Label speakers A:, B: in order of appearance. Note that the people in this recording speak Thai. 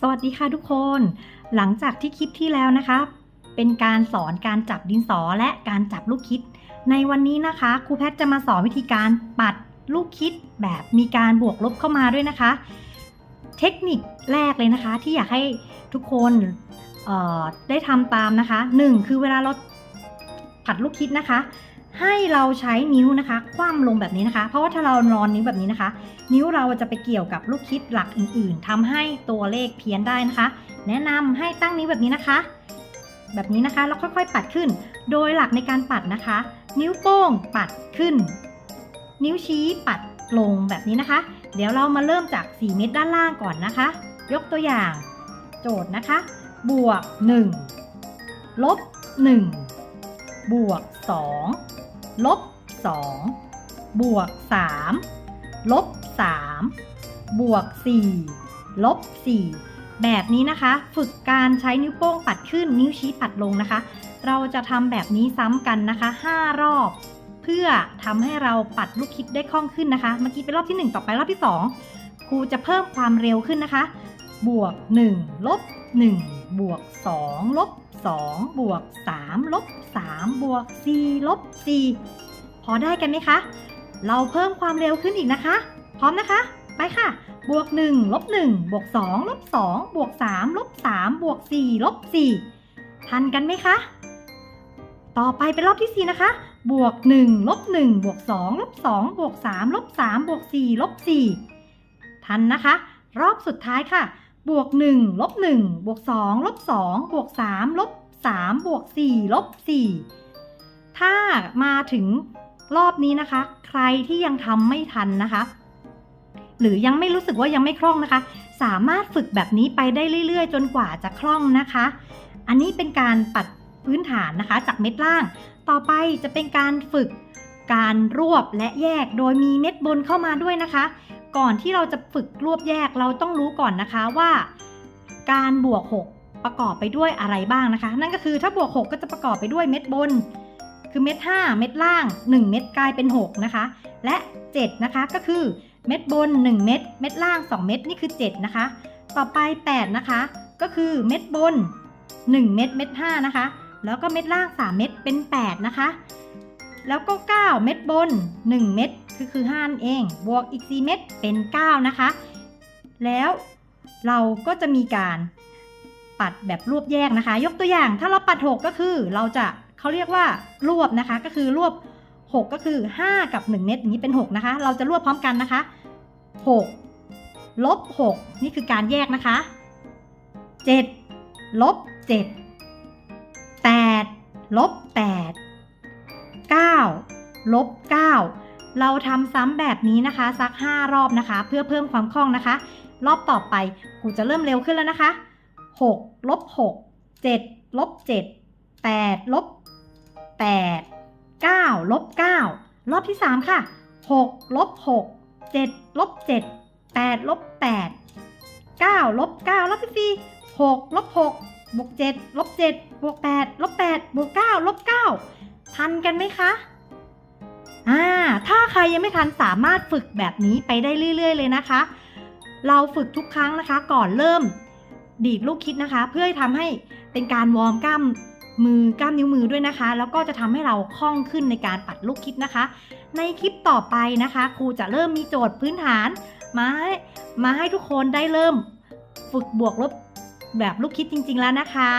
A: สวัสดีค่ะทุกคน หลังจากที่คลิปที่แล้วนะคะ เป็นการสอนการจับดินสอและการจับลูกคิด ในวันนี้นะคะครูแพทย์จะมาสอนวิธีการปัดลูกคิดแบบมีการบวกลบเข้ามาด้วยนะคะ เทคนิคแรกเลยนะคะ ที่อยากให้ทุกคนได้ทำตามนะคะหนึ่งคือเวลาเราผัดลูกคิดนะคะ ให้เราใช้นิ้วนะคะ คว่ำลงแบบนี้นะคะ เพราะว่าถ้าเรานอนนิ้วแบบนี้นะคะ นิ้วเราจะไปเกี่ยวกับลูกคิดหลักอื่น ๆทำให้ตัวเลขเพี้ยนได้นะคะ แนะนำให้ตั้งนิ้วแบบนี้นะคะ แบบนี้นะคะแล้วค่อยๆปัดขึ้น โดยหลักในการปัดนะคะ นิ้วโป้งปัดขึ้น นิ้วชี้ปัดลงแบบนี้นะคะ เดี๋ยวเรามาเริ่มจาก 4 เม็ดด้านล่างก่อนนะคะ ยกตัวอย่าง โจทย์นะคะ บวก 1 ลบ 1 บวก 2 ลบ2บวก3ลบ3บวก4ลบ4แบบนี้นะคะ ฝึกการใช้นิ้วโป้งปัดขึ้นนิ้วชี้ปัดลงนะคะ เราจะทำแบบนี้ซ้ำกันนะคะ 5 รอบ เพื่อทำให้เราปัดลูกคิดได้คล่องขึ้นนะคะ เมื่อกี้เป็นรอบที่ 1 ต่อไปรอบที่ 2 ครูจะเพิ่มความเร็วขึ้นนะคะ บวก 1 ลบ 1 บวก 2 ลบ 2 บวก 3 ลบ 3 บวก 4 ลบ 4 พอได้กันไหมคะ เราเพิ่มความเร็วขึ้นอีกนะคะ พร้อมนะคะ ไปค่ะ บวก 1 ลบ 1 บวก 2 ลบ 2 บวก 3 ลบ 3 บวก 4 ลบ 4 ทันกันไหมคะ ต่อไปเป็นรอบที่ 4 นะคะ บวก 1 ลบ 1 บวก 2 ลบ 2 บวก 3 ลบ 3 บวก 4 ลบ 4 ทันนะคะ รอบสุดท้ายค่ะ บวก1ลบ1บวก2ลบ2บวก3ลบ3บวก4ลบ4ถ้ามาถึงรอบนี้นะคะ ใครที่ยังทำไม่ทันนะคะ หรือยังไม่รู้สึกว่ายังไม่คล่องนะคะ สามารถฝึกแบบนี้ไปได้เรื่อย ๆ จนกว่าจะคล่องนะคะ อันนี้เป็นการปัดพื้นฐานนะคะ จากเม็ดล่าง ต่อไปจะเป็นการฝึกการรวบและแยกโดยมีเม็ดบนเข้ามาด้วยนะคะ ก่อนที่เราจะฝึกรวบแยกเราต้องรู้ก่อนนะคะว่า การบวก 6 ประกอบไปด้วยอะไรบ้างนะคะ นั่นก็คือถ้าบวก 6 ก็จะประกอบไปด้วยเม็ดบน คือเม็ด 5 เม็ดล่าง 1 เม็ดกลายเป็น 6 นะคะ และ 7 นะคะก็คือเม็ดบน 1 เม็ดเม็ดล่าง 2 เม็ดนี่คือ 7 นะคะ ต่อไป 8 นะคะ ก็คือเม็ดบน 1 เม็ดเม็ด 5 นะคะ แล้วก็เม็ดล่าง 3 เม็ดเป็น 8 นะคะ แล้วก็ 9 เม็ดบน 1 เม็ด คือคือ5นั่นเอง บวกอีก 4 เม็ดเป็น 9 นะคะ แล้วเราก็จะมีการปัดแบบรวบแยกนะคะ ยกตัวอย่างถ้าเราปัด 6 ก็คือเราจะเขาเรียกว่ารวบนะคะ ก็คือรวบ 6 ก็คือ 5 กับ 1 เม็ดอย่างนี้เป็น 6 นะคะ เราจะรวบพร้อมกันนะคะ 6 ลบ 6 นี่คือการแยกนะคะ 7 ลบ 7 8 ลบ 8 9 ลบ 9 เราทำซ้ำแบบนี้นะคะสัก 5 รอบนะคะ เพื่อเพิ่มความคล่องนะคะ รอบต่อไปครูจะเริ่มเร็วขึ้นแล้วนะคะ6ลบ6 7ลบ7 8ลบ8 9ลบ9รอบที่ 3 ค่ะ6ลบ6 7ลบ7 8ลบ8 9ลบ9รอบที่4 6ลบ6บวก7ลบ7บวก8ลบ8บวก9ลบ9ทันกันไหมคะ อ่าถ้าใครยังไม่ทันสามารถฝึกแบบนี้ไปได้เรื่อย ๆ เลยนะคะ เราฝึกทุกครั้งนะคะ ก่อนเริ่มดีดลูกคิดนะคะ เพื่อให้ทำให้เป็นการวอร์มกล้ามมือกล้ามนิ้วมือด้วยนะคะ แล้วก็จะทำให้เราคล่องขึ้นในการปัดลูกคิดนะคะ ในคลิปต่อไปนะคะ ครูจะเริ่มมีโจทย์พื้นฐานมาให้มาให้ทุกคนได้เริ่ม ฝึกบวกลบแบบลูกคิดจริง ๆ แล้วนะคะ